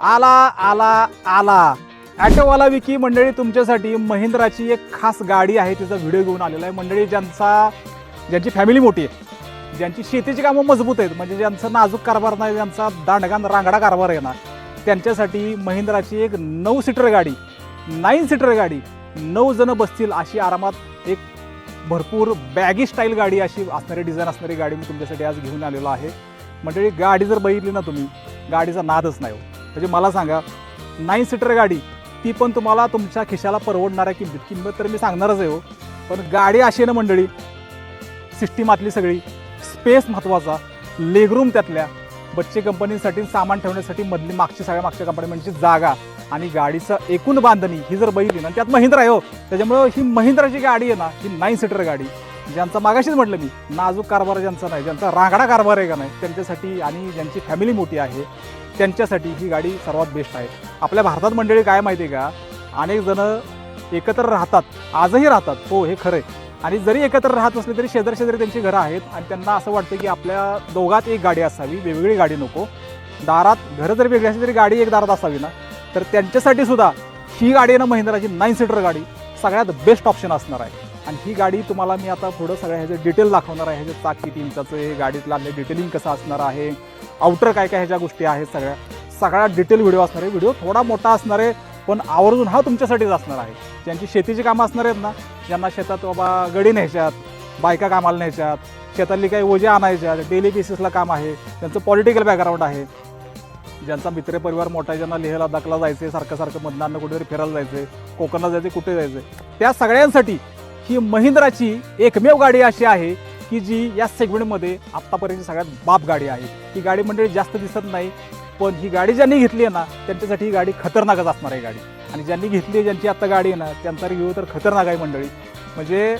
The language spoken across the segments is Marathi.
आला आला आला. ॲटोवाला विकी मंडळी तुमच्यासाठी महिंद्राची एक खास गाडी आहे तिचा व्हिडिओ घेऊन आलेला आहे. मंडळी ज्यांचा ज्यांची फॅमिली मोठी आहे ज्यांची शेतीची कामं मजबूत आहेत म्हणजे ज्यांचा नाजूक कारभार नाही ज्यांचा दांडगान रांगडा कारभार आहे ना त्यांच्यासाठी महिंद्राची एक नऊ सीटर गाडी नाईन सीटर गाडी नऊ जण बसतील अशी आरामात एक भरपूर बॅगी स्टाईल गाडी अशी असणारी डिझाईन असणारी गाडी मी तुमच्यासाठी आज घेऊन आलेलो आहे. मंडळी गाडी जर बघितली ना तुम्ही गाडीचा नादच नाही हो. म्हणजे मला सांगा नाईन सीटर गाडी ती पण तुम्हाला तुमच्या खिशाला परवडणार आहे किंमत किंमत तर मी सांगणारच आहे हो. पण गाडी अशी आहे ना मंडळी सिस्टीम आतली सगळी स्पेस महत्त्वाचा लेगरूम त्यातल्या. बच्चे कंपनीसाठी सामान ठेवण्यासाठी मधली मागची सगळ्या मागच्या कंपार्टमेंटची जागा आणि गाडीचं एकूण बांधणी ही जर बघितली ना त्यात महिंद्रा आहे हो. त्याच्यामुळं ही महिंद्राची गाडी आहे ना ही नाईन सीटर गाडी. ज्यांचा मागाशीच म्हटलं मी नाजूक कारभार ज्यांचा नाही ज्यांचा रांगडा कारभार आहे का नाही त्यांच्यासाठी आणि ज्यांची फॅमिली मोठी आहे त्यांच्यासाठी ही गाडी सर्वात बेस्ट आहे. आपल्या भारतात मंडळी काय माहिती आहे का? अनेक जण एकत्र राहतात आजही राहतात. हो हे खरं आहे आणि जरी एकत्र राहत असले तरी शेजार शेजारी त्यांची घरं आहेत आणि त्यांना असं वाटतं की आपल्या दोघात एक गाडी असावी वेगवेगळी गाडी नको. दारात घरं जरी वेगळी असली तरी गाडी एक दारात असावी ना. तर त्यांच्यासाठी सुद्धा ही गाडी आहे ना महिंद्राची नाईन सीटर गाडी सगळ्यात बेस्ट ऑप्शन असणार आहे. आणि ही गाडी तुम्हाला मी आता पुढं सगळ्या ह्याचे डिटेल दाखवणार आहे. ह्याचे चाक किती इंचाचं हे गाडीतलं आपलं डिटेलिंग कसं असणार आहे आउटर काय काय ह्याच्या गोष्टी आहेत सगळ्या सगळा डिटेल व्हिडिओ असणार आहे. व्हिडिओ थोडा मोठा असणार आहे पण आवर्जून हा तुमच्यासाठीच असणार आहे. ज्यांची शेतीची कामं असणार आहेत ना ज्यांना शेतात बाबा गडी न्यायच्यात बायका कामाला न्यायच्यात शेतातली काही ओझे आणायच्यात डेली बेसिसला काम आहे त्यांचं पॉलिटिकल बॅकग्राऊंड आहे. ज्यांचा मित्र परिवार मोठा आहे, ज्यांना लेह लडाखला जायचं आहे सारखं सारखं मधनानं कुठेतरी फिरायला जायचं आहे कोकणला जायचं कुठे जायचं त्या सगळ्यांसाठी ही महिंद्राची एकमेव गाडी अशी आहे की जी या सेगमेंटमध्ये आत्तापर्यंत सगळ्यात बाप गाडी आहे. ही गाडी मंडळी जास्त दिसत नाही पण ही गाडी ज्यांनी घेतली आहे ना त्यांच्यासाठी ही गाडी खतरनाकच असणार आहे गाडी. आणि ज्यांनी घेतली आहे ज्यांची आत्ता गाडी आहे ना त्यांचा रिव्ह्यू तर खतरनाक आहे मंडळी. म्हणजे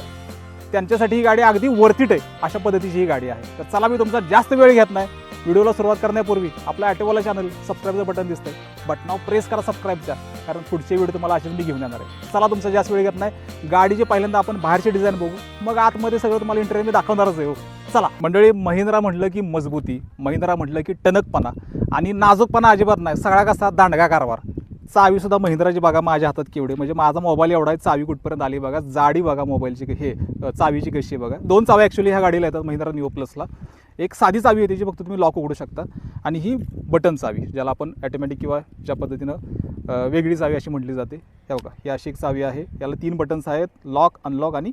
त्यांच्यासाठी ही गाडी अगदी वर्थिट आहे अशा पद्धतीची ही गाडी आहे. तर चला मी तुमचा जास्त वेळ घेत नाही. व्हिडिओला सुरुवात करण्यापूर्वी आपल्या ॲटोवाला चॅनल सबस्क्राईबचं बटन दिसतंय. बटनावर प्रेस करा सबस्क्राईबच्या कारण पुढचे व्हिडिओ तुम्हाला असेच मी घेऊन येणार आहे. चला तुमचा जास्त वेळ घेत नाही. गाडीचे पहिल्यांदा आपण बाहेरचे डिझाईन बघू. मग आतमध्ये सगळं तुम्हाला इंटरव्ह्यू दाखवणारच आहे हो. चला मंडळी महिंद्रा म्हटलं की मजबूती महिंद्रा म्हटलं की टणकपणा आणि नाजूकपणा अजिबात नाही. सगळा कसा दांडगा कारभार. चावीसुद्धा महिंद्राची बघा माझ्या हातात केवढी. म्हणजे माझा मोबाईल एवढा आहे चावी कुठपर्यंत आली बघा. जाडी बघा मोबाईलची हे चावीची कशी आहे बघा. दोन चाव्या ॲक्च्युली ह्या गाडीला येतात महिंद्रा निओ प्लसला एक साधी चावी आहे त्याची फक्त तुम्ही लॉक उघडू शकता. आणि ही बटन चावी ज्याला आपण ॲटोमॅटिक किंवा ज्या पद्धतीनं वेगळी चावी अशी म्हटली जाते. हे बघा ही अशी एक चावी आहे. याला तीन बटन्स आहेत लॉक अनलॉक आणि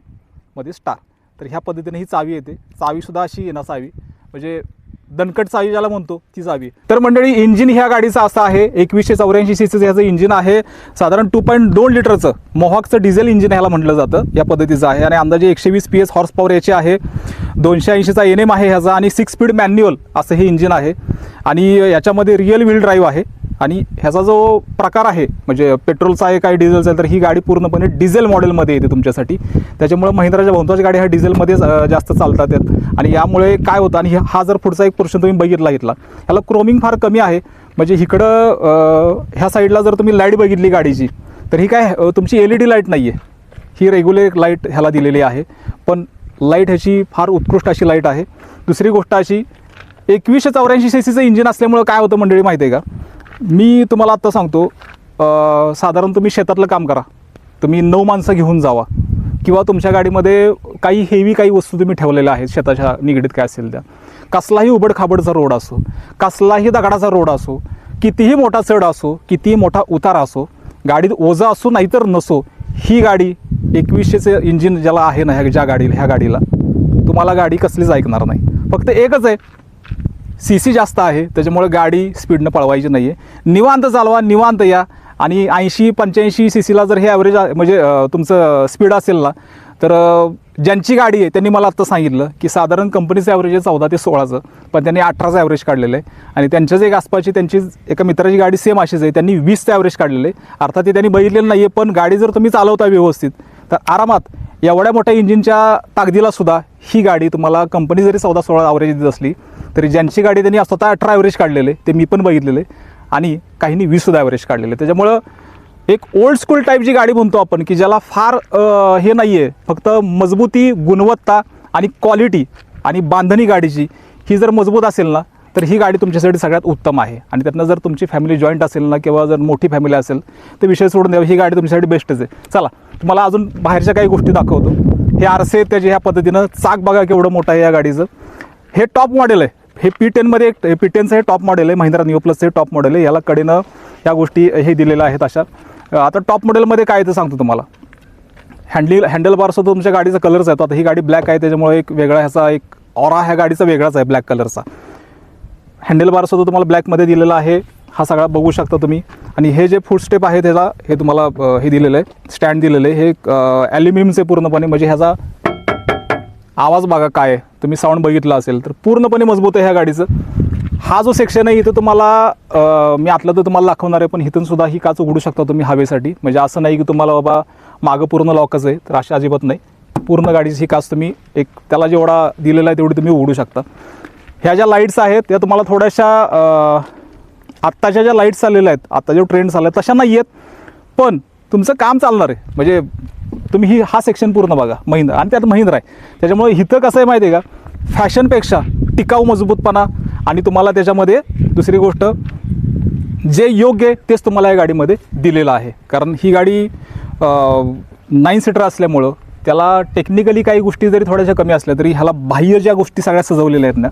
मध्ये स्टार तर ह्या पद्धतीने ही चावी येते. चावीसुद्धा अशी आहे ना चावी. म्हणजे दणकट चावी ज्याला म्हणतो ती चावी तर मंडळी इंजिन ह्या गाडीचं असं आहे एकवीसशे चौऱ्याऐंशी सी ह्याचं इंजिन आहे. साधारण टू पॉईंट दोन लिटरचं मोहॉकचं डिझेल इंजिन ह्याला म्हटलं जातं या पद्धतीचं आहे. आणि अंदाजे एकशे वीस पी एस हॉर्स पॉवर याचे आहे. दोनशे ऐंशीचा एन एम आहे ह्याचा आणि सिक्स स्पीड मॅन्युअल असं हे इंजिन आहे. आणि याच्यामध्ये रिअल व्हील ड्राईव्ह आहे. आणि ह्याचा जो प्रकार आहे म्हणजे पेट्रोलचा आहे काय डिझेलचा आहे तर ही गाडी पूर्णपणे डिझेल मॉडेलमध्ये येते तुमच्यासाठी. त्याच्यामुळे महिंद्राच्या बहुतांश गाडी ह्या डिझेलमध्येच जास्त चालतात आहेत आणि यामुळे काय होतं आणि हा जर पुढचा एक पोर्शन तुम्ही बघितला घेतला ह्याला क्रोमिंग फार कमी आहे. म्हणजे इकडं ह्या साईडला जर तुम्ही लाइट बघितली गाडीची तर ही काय तुमची एल ई डी लाइट नाही आहे ही रेग्युलर लाइट ह्याला दिलेली आहे. पण लाइट ह्याची फार उत्कृष्ट अशी लाइट आहे. दुसरी गोष्ट अशी एकवीसशे चौऱ्याऐंशी सी सीचं इंजिन असल्यामुळं काय होतं मंडळी माहिती आहे का? मी तुम्हाला आत्ता सांगतो साधारण तुम्ही शेतातलं काम करा. तुम्ही नऊ माणसं घेऊन जावा. किंवा तुमच्या गाडीमध्ये काही हेवी काही वस्तू तुम्ही ठेवलेल्या आहेत शेताच्या निगडीत काय असेल त्या. कसलाही उबड खाबडचा रोड असो कसलाही दगडाचा रोड असो कितीही मोठा चढ असो कितीही मोठा उतार असो गाडीत ओझा असो नाहीतर नसो ही गाडी एकवीसशेचं इंजिन ज्याला आहे ना ह्या ज्या गाडीला ह्या गाडीला तुम्हाला गाडी कसलीच ऐकणार नाही. फक्त एकच आहे सी सी जास्त आहे त्याच्यामुळे गाडी स्पीडनं पळवायची नाही आहे निवांत चालवा निवांत या. आणि ऐंशी पंच्याऐंशी सी सीला जर हे ॲव्हरेज म्हणजे तुमचं स्पीड असेल ना तर ज्यांची गाडी आहे त्यांनी मला आत्ता सांगितलं की साधारण कंपनीचं ॲव्हरेज आहे चौदा ते सोळाचं पण त्यांनी अठराचं ॲव्हरेज काढलेलं आहे. आणि त्यांच्याच एक आसपासची त्यांची एका मित्राची गाडी सेम अशीच आहे त्यांनी वीसचं ॲव्हरेज काढलेलं आहे. अर्थात ते त्यांनी बघितलेलं नाही आहे पण गाडी जर तुम्ही चालवता व्यवस्थित तर आरामात एवढ्या मोठ्या इंजिनच्या ताकदीला सुद्धा ही गाडी तुम्हाला कंपनी जरी चौदा सोळा ॲव्हरेज देत असली तरी ज्यांची गाडी त्यांनी स्वतः अठरा ॲव्हरेज काढलेले ते मी पण बघितलेले आणि काहींनी वीससुद्धा ॲव्हरेज काढलेले. त्याच्यामुळं एक ओल्ड स्कूल टाईपची गाडी म्हणतो आपण की ज्याला फार हे नाही आहे फक्त मजबूती गुणवत्ता आणि क्वालिटी आणि बांधणी गाडीची ही जर मजबूत असेल ना तर ही गाडी तुमच्यासाठी सगळ्यात उत्तम आहे. आणि त्यातनं जर तुमची फॅमिली जॉईंट असेल ना किंवा जर मोठी फॅमिली असेल तर विषय सोडून द्यावा. ही गाडी तुमच्यासाठी बेस्टच आहे. चला तुम्हाला अजून बाहेरच्या काही गोष्टी दाखवतो. हे आरसे त्याचे ह्या पद्धतीनं चाक बघा केवढं मोठं आहे या गाडीचं. हे टॉप मॉडेल आहे. हे पी टेनमध्ये एक पी टेनचं हे टॉप मॉडेल आहे. महिंद्रा न्यू प्लसचं हे टॉप मॉडेल आहे. याला कडेनं ह्या गोष्टी हे दिलेल्या आहेत अशा. आता टॉप मॉडेलमध्ये काय आहे ते सांगतो तुम्हाला. हँडल हँडल बारसुद्धा तुमच्या गाडीचा कलरच आहे तो आता ही गाडी ब्लॅक आहे त्याच्यामुळे एक वेगळा ह्याचा एक ऑरा ह्या गाडीचा वेगळाच आहे ब्लॅक कलरचा हँडलबारसुद्धा तुम्हाला ब्लॅकमध्ये दिलेला आहे. हा सगळा बघू शकता तुम्ही. आणि हे जे फूड स्टेप आहे त्याला हे तुम्हाला हे दिलेलं आहे. स्टँड दिलेलं आहे. हे ॲल्युमिनियमचे पूर्णपणे म्हणजे ह्याचा आवाज बघा काय आहे. तुम्ही साऊंड बघितला असेल तर पूर्णपणे मजबूत आहे ह्या गाडीचं. हा जो सेक्शन आहे इथं तुम्हाला मी आतलं तर तुम्हाला दाखवणार आहे पण इथून सुद्धा ही काच उघडू शकता तुम्ही हवेसाठी. म्हणजे असं नाही की तुम्हाला बाबा मागं पूर्ण लॉकच आहे तर अशी अजिबात नाही. पूर्ण गाडीची ही काच तुम्ही एक त्याला जेवढा दिलेला आहे तेवढी तुम्ही उघडू शकता. ह्या ज्या लाईट्स आहेत त्या तुम्हाला थोड्याशा आत्ताच्या ज्या लाईट्स आलेल्या आहेत आत्ता जो ट्रेंड चालला आहे तशा नाही आहेत. पण तुमचं काम चालणार आहे. म्हणजे तुम्ही ही हा सेक्शन पूर्ण बघा महिंद्रा. आणि त्यात महिंद्रा आहे. त्याच्यामुळे इथं कसं आहे माहिती आहे का फॅशनपेक्षा टिकाऊ मजबूतपणा आणि तुम्हाला त्याच्यामध्ये दुसरी गोष्ट जे योग्य आहे तेच तुम्हाला या गाडीमध्ये दिलेलं आहे. कारण ही गाडी नाईन सीटर असल्यामुळं त्याला टेक्निकली काही गोष्टी जरी थोड्याशा कमी असल्या तरी ह्याला बाह्य ज्या गोष्टी सगळ्या सजवलेल्या आहेत ना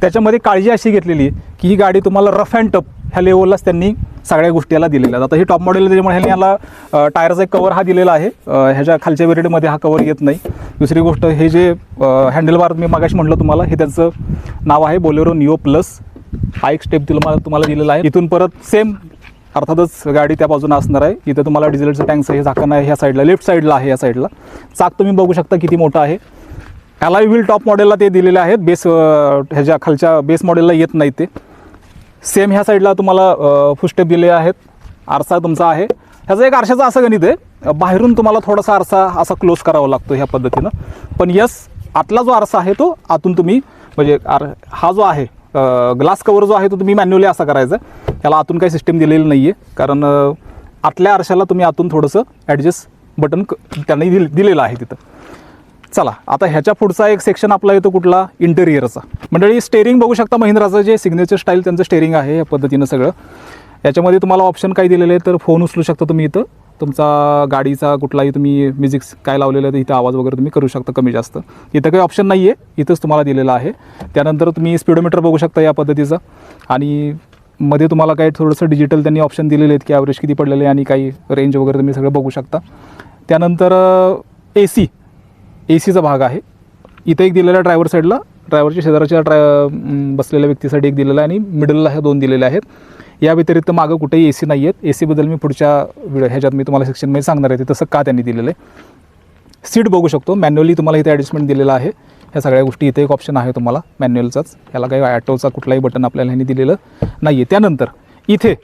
त्याच्यामध्ये काळजी अशी घेतलेली आहे की ही गाडी तुम्हाला रफ अँड टप ह्या लेवललाच त्यांनी सगळ्या गोष्टी याला दिलेल्या आता ही टॉप मॉडेल त्याच्यामुळे ह्यांनी याला टायरचा एक कवर हा दिलेला आहे. ह्याच्या खालच्या वेरियंटमध्ये हा कवर येत नाही. दुसरी गोष्ट हे जे हँडलबार मी मागाशी म्हटलं तुम्हाला हे त्यांचं नाव आहे बोलेरो निओ प्लस हा एक स्टेप तुम्हाला तुम्हाला दिलेला आहे. इथून परत सेम अर्थातच गाडी त्या बाजूला असणार आहे. इथं तुम्हाला डिझेलचं टँकचं हे झाकण आहे ह्या साईडला लेफ्ट साईडला आहे या साईडला चाक तुम्ही बघू शकता किती मोठं आहे. ॲलाय व्हील टॉप मॉडेलला ते दिलेले आहेत. बेस ह्याच्या खालच्या बेस मॉडेलला येत नाही ते. सेम ह्या साईडला तुम्हाला फुस्टेप दिले आहेत. आरसा तुमचा आहे. ह्याचं एक आरशाचं असं गणित आहे. बाहेरून तुम्हाला थोडासा आरसा असा क्लोज करावा लागतो ह्या पद्धतीनं. पण यस आतला जो आरसा आहे तो आतून तुम्ही म्हणजे आर हा जो आहे ग्लास कवर जो आहे तो तुम्ही मॅन्युअली असा करायचा. त्याला आतून काही सिस्टीम दिलेली नाही आहे कारण आतल्या आरशाला तुम्ही आतून थोडंसं ॲडजस्ट बटन क त्यांनी दिल दिलेलं आहे तिथं. चला आता ह्याच्या पुढचा एक सेक्शन आपला येतो कुठला? इंटेरियरचा मंडळी स्टेरिंग बघू शकता महिंद्राचं जे सिग्नेचर स्टाईल त्यांचं स्टेरिंग आहे या पद्धतीनं सगळं. याच्यामध्ये तुम्हाला ऑप्शन काय दिलेले आहे तर फोन उचलू शकता तुम्ही इथं. तुमचा गाडीचा कुठलाही तुम्ही म्युझिक्स काय लावलेलं आहे तर इथं आवाज वगैरे तुम्ही करू शकता कमी जास्त. इथं काही ऑप्शन नाही आहे इथंच तुम्हाला दिलेलं आहे. त्यानंतर तुम्ही स्पीडोमीटर बघू शकता या पद्धतीचं. आणि मध्ये तुम्हाला काही थोडंसं डिजिटल त्यांनी ऑप्शन दिलेले आहेत की ॲव्हरेज किती पडलेले आहे आणि काही रेंज वगैरे तुम्ही सगळं बघू शकता. त्यानंतर ए सी ए सीचा भाग आहे. इथं एक दिलेला ड्रायव्हर साईडला ड्रायव्हरच्या शेजारच्या ड्राय बसलेल्या व्यक्तीसाठी एक दिलेला आहे आणि मिडलला ह्या दोन दिलेले आहेत. या व्यतिरिक्त मागं कुठेही ए सी नाही आहेत. ए सीबद्दल मी पुढच्या व्हिडिओ ह्याच्यात मी तुम्हाला सेक्शनमध्ये सांगणार आहे. ते तसं का त्यांनी दिलेलं आहे? सीट बघू शकतो. मॅन्युअली तुम्हाला इथे ॲडजस्टमेंट दिलेलं आहे. ह्या सगळ्या गोष्टी इथे एक ऑप्शन आहे तुम्हाला. मॅन्युअलचाच ह्याला काही ॲटोचा कुठलाही बटन आपल्याला ह्यांनी दिलेलं नाही आहे त्यानंतर इथे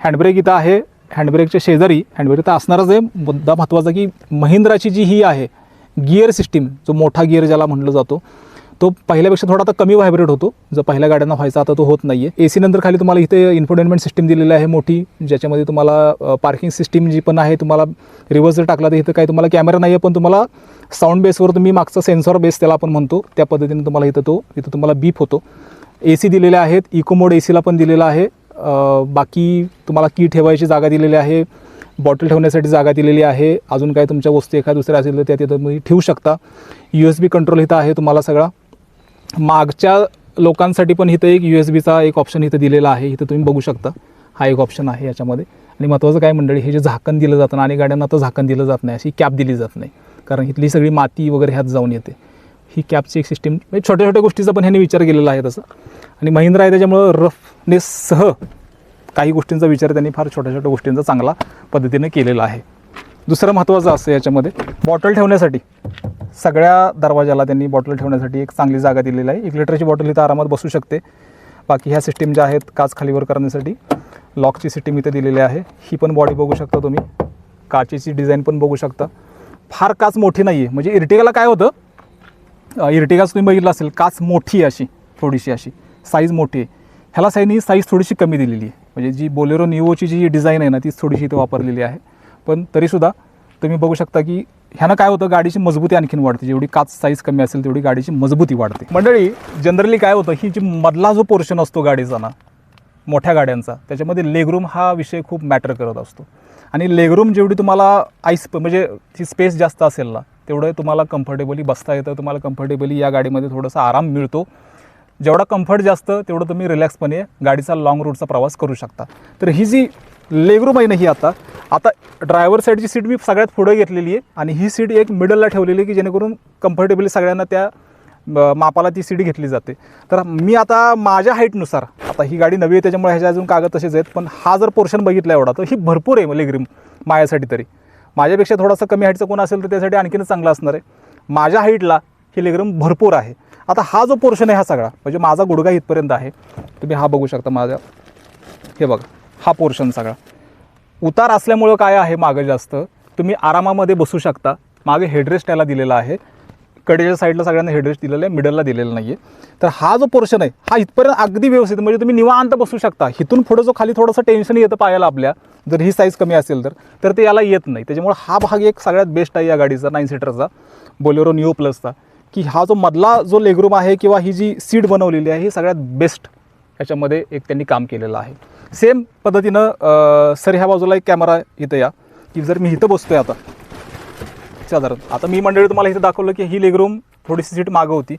हँडब्रेक इथं आहे. हँडब्रेकच्या शेजारी हँडब्रेक तर असणारच आहे. मुद्दा महत्त्वाचा की महिंद्राची जी ही आहे गिअर सिस्टीम जो मोठा गिअर ज्याला म्हटलं जातो तो पहिल्यापेक्षा थोडा आता कमी व्हायब्रेट होतो. जो पहिल्या गाड्यांना व्हायचा आता तो होत नाही आहे ए सी नंतर खाली तुम्हाला इथे इन्फोटेनमेंट सिस्टीम दिलेली आहे मोठी ज्याच्यामध्ये तुम्हाला पार्किंग सिस्टीम जी पण आहे तुम्हाला रिव्हर्स जर टाकला तर इथं काही तुम्हाला कॅमेरा नाही आहे पण तुम्हाला साऊंड बेसवर तुम्ही मागचा सेन्सॉर बेस त्याला आपण म्हणतो. त्या पद्धतीने तुम्हाला इथं तो इथं तुम्हाला बीप होतो. ए सी दिलेले आहेत इको मोड ए सीला पण दिलेला आहे. बाकी तुम्हाला की ठेवायची जागा दिलेली आहे. बॉटल ठेवण्यासाठी जागा दिलेली आहे. अजून काय तुमच्या वस्तू एखाद्या दुसऱ्या असेल तर त्या तिथं तुम्ही ठेवू शकता. यू एस बी कंट्रोल इथं आहे तुम्हाला सगळा. मागच्या लोकांसाठी पण इथं एक यू एस बीचा एक ऑप्शन इथं दिलेला आहे. इथं तुम्ही बघू शकता. हा एक ऑप्शन आहे याच्यामध्ये. आणि महत्त्वाचं काय मंडळी हे जे झाकण दिलं जातं आणि गाड्यांना आता झाकण दिलं जात नाही. अशी कॅप दिली जात नाही. कारण इथली सगळी माती वगैरे ह्यात जाऊन येते. ही कॅपची एक सिस्टीम म्हणजे छोट्या छोट्या गोष्टीचा पण ह्याने विचार केलेला आहे तसं. आणि महिंद्रा आहे त्याच्यामुळं रफनेससह काही गोष्टींचा विचार त्यांनी फार छोट्या छोट्या गोष्टींचा चांगला पद्धतीने केलेला आहे. दुसरं महत्त्वाचं असं याच्यामध्ये बॉटल ठेवण्यासाठी. सगळ्या दरवाजाला त्यांनी बॉटल ठेवण्यासाठी एक चांगली जागा दिलेली आहे. एक लिटरची बॉटल इथं आरामात बसू शकते. बाकी ह्या सिस्टीम ज्या आहेत काच खालीवर करण्यासाठी लॉकची सिस्टीम इथे दिलेली आहे. ही पण बॉडी बघू शकता तुम्ही. काचेची डिझाईन पण बघू शकता. फार काच मोठी नाही आहे म्हणजे इर्टिगाला काय होतं? इर्टिगाच तुम्ही बघितलं असेल काच मोठी आहे अशी थोडीशी अशी. साईज मोठी आहे. ह्याला साईनी साईज थोडीशी कमी दिलेली आहे. म्हणजे जी बोलेरो निओची जी डिझाईन आहे ना ती थोडीशी इथे वापरलेली आहे. पण तरीसुद्धा तुम्ही बघू शकता की ह्यानं काय होतं गाडीची मजबूती आणखीन वाढते. जेवढी काच साईज कमी असेल तेवढी गाडीची मजबूती वाढते. मंडळी जनरली काय होतं ही जी मधला जो पोर्शन असतो गाडीचा ना मोठ्या गाड्यांचा त्याच्यामध्ये लेगरूम हा विषय खूप मॅटर करत असतो. आणि लेगरूम जेवढी तुम्हाला आईस म्हणजे ती स्पेस जास्त असेल ना तेवढं तुम्हाला कम्फर्टेबली बसता येतं तुम्हाला कम्फर्टेबली या गाडीमध्ये थोडासा आराम मिळतो. जेवढा कम्फर्ट जास्त तेवढं तुम्ही रिलॅक्सपणे गाडीचा लाँग रूटचा प्रवास करू शकता. तर ही जी लेगरूम आहे ना ही आता आता ड्रायव्हर साईडची सीट मी सगळ्यात पुढे घेतलेली आहे आणि ही सीट एक मिडलला ठेवलेली आहे की जेणेकरून कम्फर्टेबली सगळ्यांना त्या मापाला ती सीट घेतली जाते. तर मी आता माझ्या हाईटनुसार आता ही गाडी नवी आहे त्याच्यामुळे ह्याच्या अजून कागद तसेच आहेत पण हा जर पोर्शन बघितला एवढा तर ही भरपूर आहे लेगरीम माझ्यासाठी तरी. माझ्यापेक्षा थोडासा कमी हाईटचा कोण असेल तर त्यासाठी आणखीनच चांगला असणार आहे. माझ्या हाईटला ही लेगरूम भरपूर आहे. आता हा जो पोर्शन आहे हा सगळा म्हणजे माझा गुडघा इथपर्यंत आहे. तुम्ही हा बघू शकता माझ्या हे बघा हा पोर्शन सगळा. उतार असल्यामुळं काय आहे मागं जास्त तुम्ही आरामामध्ये बसू शकता. मागे हेडरेस्ट त्याला दिलेला आहे. कडेच्या साईडला सगळ्यांना हेडरेस्ट दिलेलं आहे मिडलला दिलेलं नाही आहे तर हा जो पोर्शन आहे हा इथपर्यंत अगदी व्यवस्थित म्हणजे तुम्ही निवांत बसू शकता. इथून पुढं जो खाली थोडंसं टेन्शन येतं पायाला आपल्या जर ही साईज कमी असेल तर तर ते याला येत नाही. त्याच्यामुळे हा भाग एक सगळ्यात बेस्ट आहे या गाडीचा नाईन सीटरचा बोलेरो निओ प्लसचा की हा जो मधला जो लेगरूम आहे किंवा ही जी सीट बनवलेली आहे ही सगळ्यात बेस्ट ह्याच्यामध्ये एक त्यांनी काम केलेलं आहे. सेम पद्धतीनं सर ह्या बाजूला एक कॅमेरा इथं या की जर मी इथं बसतोय आता. साधारण. आता मी मंडळी तुम्हाला इथं दाखवलं की ही लेगरूम थोडीशी सीट मागं होती.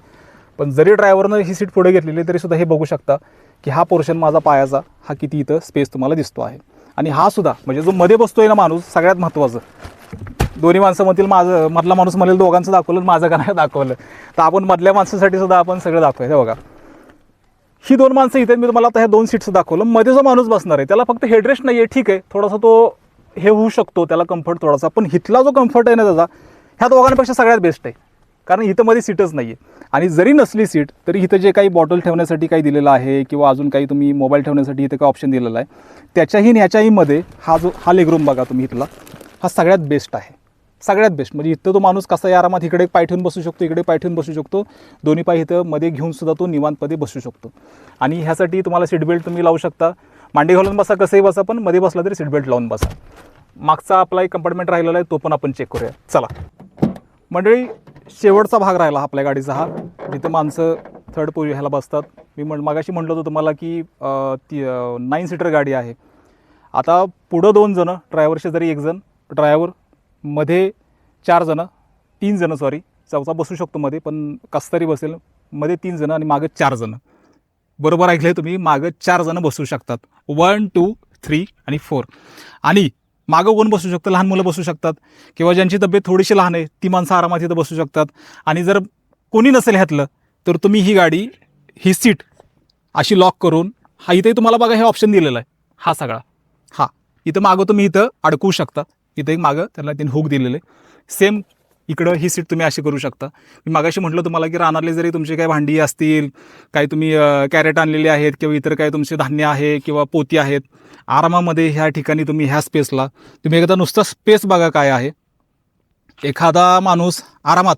पण जरी ड्रायव्हरनं ही सीट पुढे घेतलेली तरी सुद्धा हे बघू शकता की हा पोर्शन माझा पायाचा हा किती इथं स्पेस तुम्हाला दिसतो आहे. आणि हा सुद्धा म्हणजे जो मध्ये बसतोय ना माणूस सगळ्यात महत्त्वाचं दोन्ही माणसं म्हणतील माझं मधला माणूस म्हणेल दोघांचं दाखवलं माझं का नाही दाखवलं. तर आपण मधल्या माणसासाठी सुद्धा आपण सगळं दाखवायचं हे बघा. ही दोन माणसं इथे मी तुम्हाला आता ह्या दोन सीट्स दाखवलं. मध्ये जो माणूस बसणार आहे त्याला फक्त हेडरेस्ट नाही आहे ठीक आहे. थोडासा तो हे होऊ शकतो त्याला कम्फर्ट थोडासा. पण इथला जो कम्फर्ट आहे ना त्याचा ह्या दोघांपेक्षा सगळ्यात बेस्ट आहे. कारण इथं मध्ये सीटच नाही आहे आणि जरी नसली सीट तरी इथं जे काही बॉटल ठेवण्यासाठी काही दिलेलं आहे किंवा अजून काही तुम्ही मोबाईल ठेवण्यासाठी इथं काही ऑप्शन दिलेला आहे त्याच्याही ह्याच्याहीमध्ये ह्याच्याही मध्ये हा जो हा लेगरूम बघा तुम्ही इथला. हा सगळ्यात बेस्ट आहे. सगळ्यात बेस्ट म्हणजे इथं तो माणूस कसा या आरामात इकडे पाय ठेवून बसू शकतो इकडे पाय ठेवून बसू शकतो. दोन्ही पाय इथं मध्ये घेऊन सुद्धा तो निवांतपदे बसू शकतो. आणि ह्यासाठी तुम्हाला सीट बेल्ट तुम्ही लावू शकता. मांडी घालून बसा कसंही बसा पण मध्ये बसला तरी सीट बेल्ट लावून बसा. मागचा आपला एक कंपार्टमेंट राहिलेला आहे तो पण आपण चेक करूया. चला. मंडळी शेवटचा भाग राहिला आपल्या गाडीचा हा. जिथे माणसं थर्ड पोझि ह्याला बसतात. मी म्हण मागाशी म्हटलं होतं तुम्हाला की ती नाईन सीटर गाडी आहे. आता पुढं दोन जणं ड्रायव्हर जरी एक जण ड्रायव्हरमध्ये चार जणं तीन जणं सॉरी चौथा बसू शकतो मध्ये पण कस तरी बसेल मध्ये तीन जणं आणि मागं चार जणं. बरोबर ऐकलं तुम्ही? मागं चार जणं बसू शकतात. वन टू थ्री आणि फोर आणि मागं कोण बसू शकतं? लहान मुलं बसू शकतात. किंवा ज्यांची तब्येत थोडीशी लहान आहे ती माणसं आरामात इथं बसू शकतात. आणि जर कोणी नसेल ह्यातलं तर तुम्ही ही गाडी ही सीट अशी लॉक करून हा इथे तुम्हाला बघा हे ऑप्शन दिलेलं आहे. हा सगळा. हा. इथं मागं तुम्ही इथं अडकवू शकता. इथं एक मागं त्याला त्यांनी हुक दिलेले. सेम इकडं ही सीट तुम्ही अशी करू शकता. मी मागाशी म्हटलं तुम्हाला की रानातले जरी तुमचे काही भांडी असतील काही तुम्ही कॅरेट आणलेले आहेत किंवा इतर काही तुमचे धान्य आहे किंवा पोती आहेत आरामामध्ये ह्या ठिकाणी तुम्ही ह्या स्पेसला तुम्ही एकदा नुसता स्पेस बघा काय आहे. एखादा माणूस आरामात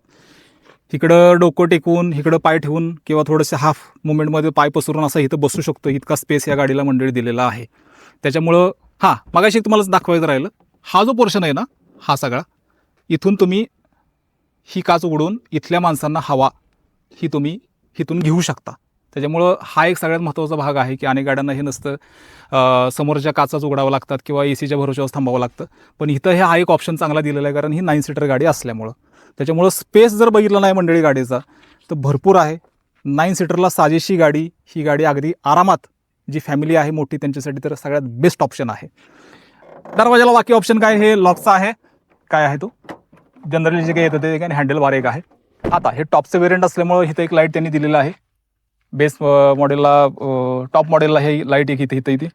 इकडं डोकं टेकवून इकडं पाय ठेवून किंवा थोडंसं हाफ मुवमेंटमध्ये पाय पसरून असं इथं बसू शकतो. इतका स्पेस या गाडीला मंडळी दिलेला आहे. त्याच्यामुळं हां मगाशी तुम्हाला दाखवायचं राहिलं. हा जो पोर्शन आहे ना हा सगळा इथून तुम्ही ही काच उघडून इथल्या माणसांना हवा ही तुम्ही इथून घेऊ शकता. त्याच्यामुळं हा एक सगळ्यात महत्त्वाचा भाग आहे की अनेक गाड्यांना हे नसतं समोरच्या काचाच उघडावं लागतात किंवा ए सीच्या भरोश्यावर थांबावं लागतं. पण इथं हे हा एक ऑप्शन चांगला दिलेला आहे कारण ही नाईन सीटर गाडी असल्यामुळं. त्याच्यामुळं स्पेस जर बघितलं नाही मंडळी गाडीचा तर भरपूर आहे. नाईन सीटरला साजेशी गाडी ही गाडी अगदी आरामात जी फॅमिली आहे मोठी त्यांच्यासाठी तर सगळ्यात बेस्ट ऑप्शन आहे. दरवाजाला बाकी ऑप्शन काय? हे लॉकचा आहे. काय आहे तो? जनरली जे काही येतं ते आणि हँडल बार एक आहे. आता हे टॉपचं वेरियंट असल्यामुळं इथं एक लाइट त्यांनी दिलेलं आहे. बेस मॉडेलला टॉप मॉडेलला हे लाइट एक इथे इथं इथे.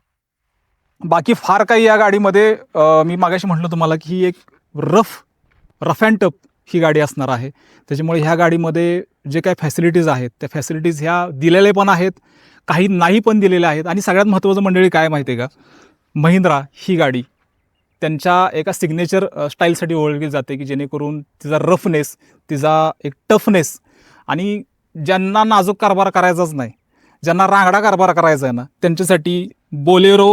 बाकी फार काही या गाडीमध्ये मी मागाशी म्हटलं तुम्हाला की ही एक रफ रफ अँड टफ ही गाडी असणार आहे. त्याच्यामुळे ह्या गाडीमध्ये जे काही फॅसिलिटीज आहेत त्या फॅसिलिटीज ह्या दिलेले पण आहेत काही नाही पण दिलेल्या आहेत. आणि सगळ्यात महत्त्वाचं मंडळी काय माहिती आहे का? महिंद्रा ही गाडी. त्यांच्या एका सिग्नेचर स्टाईलसाठी ओळखली जाते की जेणेकरून तिचा रफनेस तिचा एक टफनेस आणि ज्यांना नाजूक कारभार करायचाच नाही ज्यांना रांगडा कारभार करायचा आहे ना त्यांच्यासाठी बोलेरो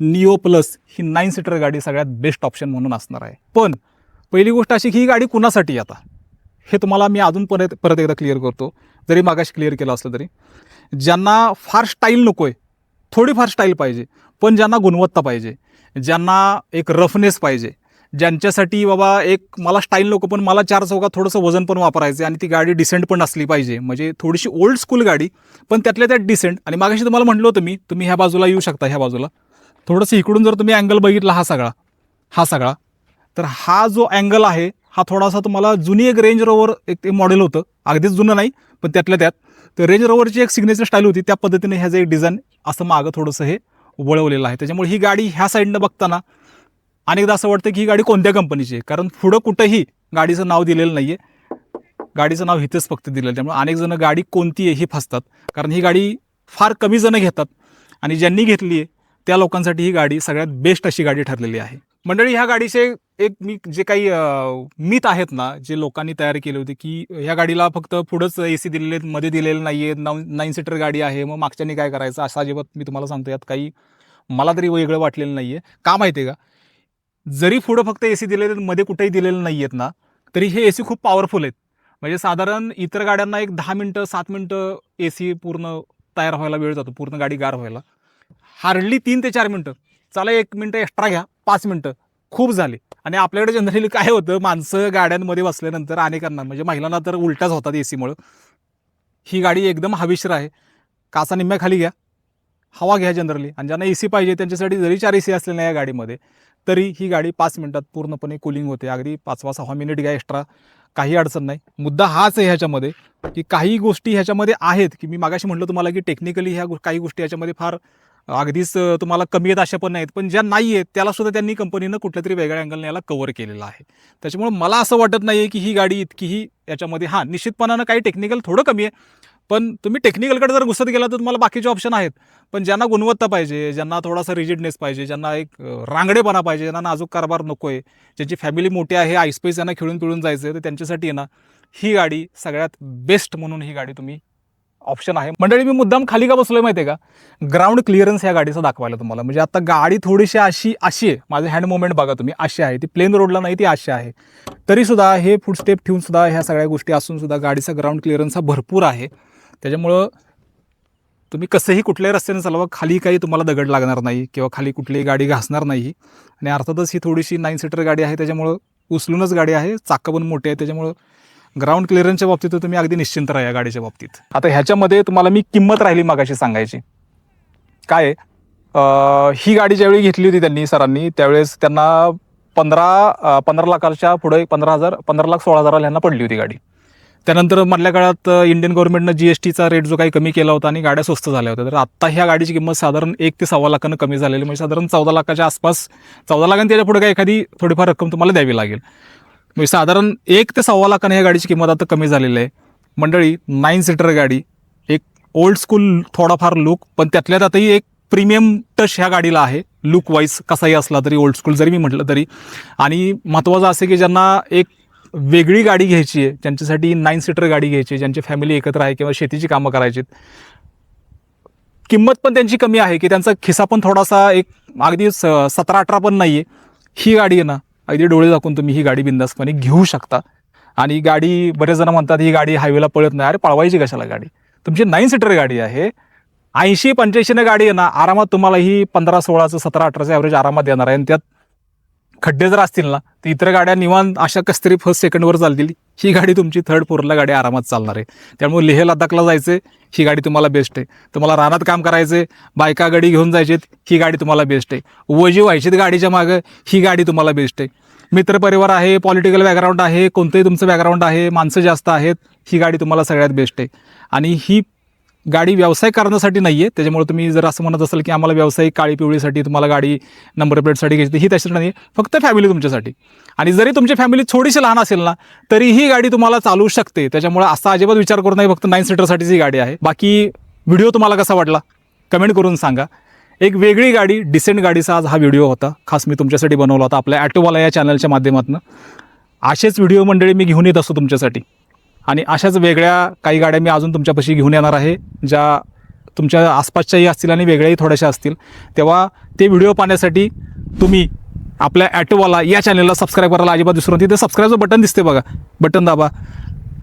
निओ प्लस ही नाईन सीटर गाडी सगळ्यात बेस्ट ऑप्शन म्हणून असणार आहे. पण पहिली गोष्ट अशी की ही गाडी कुणासाठी आता? हे तुम्हाला मी अजून परत परत एकदा क्लिअर करतो. जरी मागाशी क्लिअर केलं असलं तरी. ज्यांना फार स्टाईल नको आहे थोडीफार स्टाईल पाहिजे पण ज्यांना गुणवत्ता पाहिजे ज्यांना एक रफनेस पाहिजे. ज्यांच्यासाठी बाबा एक मला स्टाईल नको पण मला चार चौकात थोडंसं वजन पण वापरायचं आणि ती गाडी डिसेंट पण असली पाहिजे. म्हणजे थोडीशी ओल्ड स्कूल गाडी पण त्यातल्या त्यात डिसेंट आणि मागाशी तुम्हाला म्हटलं होतं मी तुम्ही ह्या बाजूला येऊ शकता ह्या बाजूला. थोडंसं इकडून जर तुम्ही अँगल बघितला हा सगळा हा सगळा तर हा जो अँगल आहे हा थोडासा तुम्हाला जुनी एक रेंज रोवर एक ते मॉडेल होतं. अगदीच जुनं नाही पण त्यातल्या त्यात. तर रेंज रोवरची एक सिग्नेचर स्टाईल होती त्या पद्धतीने ह्याचं एक डिझाईन असं मागं थोडंसं हे वळवलेला आहे. त्याच्यामुळे ही गाडी ह्या साईडनं बघताना अनेकदा असं वाटतं की ही गाडी कोणत्या कंपनीची आहे? कारण पुढं कुठंही गाडीचं नाव दिलेलं नाही आहे गाडीचं नाव इथेच फक्त दिलेलं त्यामुळे अनेक जणं गाडी कोणती आहे ही फसतात. कारण ही गाडी फार कमी जणं घेतात. आणि ज्यांनी घेतली आहे त्या लोकांसाठी ही गाडी सगळ्यात बेस्ट अशी गाडी ठरलेली आहे. मंडळी ह्या गाडीचे एक मी जे काही मित आहेत ना जे लोकांनी तयार केले होते की ह्या गाडीला फक्त पुढंच ए सी दिलेले आहेत, मध्ये दिलेलं नाही आहेत नाऊ नाईन सीटर गाडी आहे मग मागच्यानी काय करायचं? असं अजिबात मी तुम्हाला सांगतो यात काही मला तरी वेगळं वाटलेलं नाही आहे का माहिती आहे का? जरी पुढं फक्त ए सी दिलेले मध्ये कुठेही दिलेले नाही आहेत ना तरी हे ए सी खूप पॉवरफुल आहेत. म्हणजे साधारण इतर गाड्यांना एक दहा मिनटं सात मिनटं ए सी पूर्ण तयार व्हायला वेळ जातो पूर्ण गाडी गार व्हायला. हार्डली तीन ते चार मिनटं. चला एक मिनटं एक्स्ट्रा घ्या. पाच मिनटं. खूप झाले. आणि आपल्याकडे जनरली काय होतं माणसं गाड्यांमध्ये बसल्यानंतर अनेकांना म्हणजे महिलांना तर उलट्याच होतात ए सीमुळं ही गाडी एकदम हवेशीर आहे. काचा निम्म्या खाली घ्या. हवा घ्या जनरली आणि ज्यांना ए सी पाहिजे त्यांच्यासाठी जरी चार ए सी असले नाही या गाडीमध्ये तरी ही गाडी पाच मिनटात पूर्णपणे कूलिंग होते. अगदी पाचवा सहा मिनिट घ्या एक्स्ट्रा काही अडचण नाही. मुद्दा हाच आहे ह्याच्यामध्ये की काही गोष्टी ह्याच्यामध्ये आहेत की मी मागाशी म्हटलं तुम्हाला की टेक्निकली ह्या काही गोष्टी ह्याच्यामध्ये फार अगदीच तुम्हाला कमी आहेत अशा पण नाहीत पण ज्या नाही आहेत त्याला सुद्धा त्यांनी कंपनीनं कुठल्या तरी वेगळ्या अँगलने याला कव्हर केलेलं आहे. त्याच्यामुळे मला असं वाटत नाही आहे की ही गाडी इतकीही याच्यामध्ये हां निश्चितपणानं काही टेक्निकल थोडं कमी आहे पण तुम्ही टेक्निकलकडे जर घुसत गेला तर तुम्हाला बाकीचे ऑप्शन आहेत. पण ज्यांना गुणवत्ता पाहिजे ज्यांना थोडासा रिजिडनेस पाहिजे ज्यांना एक रांगडेपणा पाहिजे ज्यांना नाजूक कारभार नको आहे ज्यांची फॅमिली मोठी आहे आयस्पेस यांना खेळून पिळून जायचं आहे तर त्यांच्यासाठी आहे ना ही गाडी सगळ्यात बेस्ट म्हणून ही गाडी तुम्ही ऑप्शन आहे. मंडळी मी मुद्दाम खाली का बसलोय माहिती आहे का? ग्राउंड क्लिअरन्स या गाडीचा दाखवायला तुम्हाला. म्हणजे आता गाडी थोडीशी अशी अशी आहे. माझं हँड मुवमेंट बघा तुम्ही अशी आहे. ती प्लेन रोडला नाही ती अशी आहे. तरी सुद्धा हे फूड स्टेप ठेवून सुद्धा ह्या सगळ्या गोष्टी असून सुद्धा गाडीचा ग्राउंड क्लिअरन्स हा भरपूर आहे. त्याच्यामुळं तुम्ही कसंही कुठल्याही रस्त्याने चालवा खाली काही तुम्हाला दगड लागणार नाही किंवा खाली कुठलीही गाडी घासणार नाही. आणि अर्थातच ही थोडीशी नाईन सीटर गाडी आहे त्याच्यामुळं उचलूनच गाडी आहे. चाकं पण मोठी आहे त्याच्यामुळं ग्राउंड क्लिअरन्सच्या बाबतीत तर तुम्ही अगदी निश्चिंत राहा या गाडीच्या बाबतीत. आता ह्याच्यामध्ये तुम्हाला मी किंमत राहिली मागाशी सांगायची. काय? ही गाडी ज्यावेळी घेतली होती त्यांनी सरांनी त्यावेळेस त्यांना पंधरा पंधरा लाखाच्या पुढे पंधरा हजार पंधरा लाख सोळा हजाराला ह्यांना पडली होती गाडी. त्यानंतर मधल्या काळात इंडियन गव्हर्नमेंटनं जी एस टीचा रेट जो काही कमी केला होता आणि गाड्या स्वस्त झाल्या होत्या. तर आत्ता ह्या गाडीची किंमत साधारण एक ते सव्वा लाखानं कमी झालेली म्हणजे साधारण चौदा लाखाच्या आसपास चौदा लाखांनी त्याच्या पुढे काही एखादी थोडीफार रक्कम तुम्हाला द्यावी लागेल. म्हणजे साधारण एक ते सव्वा लाखाने ह्या गाडीची किंमत आता कमी झालेली आहे. मंडळी नाईन सीटर गाडी एक ओल्ड स्कूल थोडाफार लुक पण त्यातल्या त्यातही एक प्रीमियम टच ह्या गाडीला आहे. लुक वाईज कसाही असला तरी ओल्ड स्कूल जरी मी म्हटलं तरी. आणि महत्त्वाचं असं की ज्यांना एक वेगळी गाडी घ्यायची आहे ज्यांच्यासाठी नाईन सीटर गाडी घ्यायची आहे ज्यांची फॅमिली एकत्र आहे किंवा शेतीची कामं करायची आहेत, किंमत पण त्यांची कमी आहे की त्यांचा खिसा पण थोडासा एक अगदी स- सतरा अठरा पण नाही आहे ही गाडी आहे ना अगदी डोळे दाखवून तुम्ही ही गाडी बिंदासपणे घेऊ शकता. आणि गाडी बरेच जण म्हणतात ही गाडी हायवेला पळत नाही. अरे पळवायची कशाला गाडी? तुमची नाईन सीटर गाडी आहे. ऐंशी पंच्याऐंशीनं गाडी आहे ना आरामात तुम्हाला ही पंधरा सोळाचं सतरा अठराचं ॲव्हरेज आरामात येणार आहे. आणि त्यात खड्डे जर असतील ना तर इतर गाड्या निवांत अशा कस्तरी फर्स्ट सेकंडवर चालतील. ही गाडी तुमची थर्ड फोरला गाडी आरामात चालणार आहे. त्यामुळे लेह लडाखला जायचं ही गाडी तुम्हाला बेस्ट आहे. तुम्हाला रानात काम करायचं बायका गाडी घेऊन जायचेत ही गाडी तुम्हाला बेस्ट आहे. वजी व्हायचीत गाडीच्या मागं ही गाडी तुम्हाला बेस्ट आहे. मित्रपरिवार आहे पॉलिटिकल बॅकग्राऊंड आहे कोणतंही तुमचं बॅकग्राऊंड आहे माणसं जास्त आहेत ही गाडी तुम्हाला सगळ्यात बेस्ट आहे. आणि ही गाडी व्यवसाय करण्यासाठी नाही आहे त्याच्यामुळे तुम्ही जर असं म्हणत असाल की आम्हाला व्यावसायिक काळी पिवळीसाठी तुम्हाला गाडी नंबर प्लेटसाठी घ्यायची ही त्याच्यासाठी नाही आहे फक्त फॅमिली तुमच्यासाठी. आणि जरी तुमची फॅमिली थोडीशी लहान असेल ना तरी ही गाडी तुम्हाला चालू शकते. त्याच्यामुळे असा अजिबात विचार करू नये फक्त नाईन सीटरसाठीच ही गाडी आहे. बाकी व्हिडिओ तुम्हाला कसा वाटला? कमेंट करून सांगा. एक वेगळी गाडी डिसेंट गाडीचा आज हा व्हिडिओ होता. खास मी तुमच्यासाठी बनवला होता आपल्या ॲटोवाला या चॅनलच्या माध्यमातून. असेच व्हिडिओ मंडळी मी घेऊन येत असतो तुमच्यासाठी. आणि अशाच वेगळ्या काही गाड्या मी अजून तुमच्यापाशी घेऊन येणार आहे ज्या तुमच्या आसपासच्याही असतील आणि वेगळ्याही थोड्याशा असतील. तेव्हा ते व्हिडिओ पाहण्यासाठी तुम्ही आपल्या ॲटोवाला या चॅनलला सबस्क्राईब करायला अजिबात विसरू नका. तिथे सबस्क्राईबचं बटन दिसते बघा. बटन दाबा.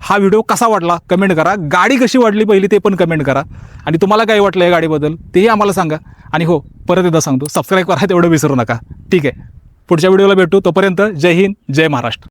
हा व्हिडिओ कसा वाटला कमेंट करा. गाडी कशी वाटली पहिली ते पण कमेंट करा. आणि तुम्हाला काय वाटलं या गाडीबद्दल तेही आम्हाला सांगा. आणि हो परत एकदा सांगतो. सबस्क्राईब करा तेवढं विसरू नका. ठीक आहे. पुढच्या व्हिडिओला भेटू. तोपर्यंत जय हिंद जय महाराष्ट्र.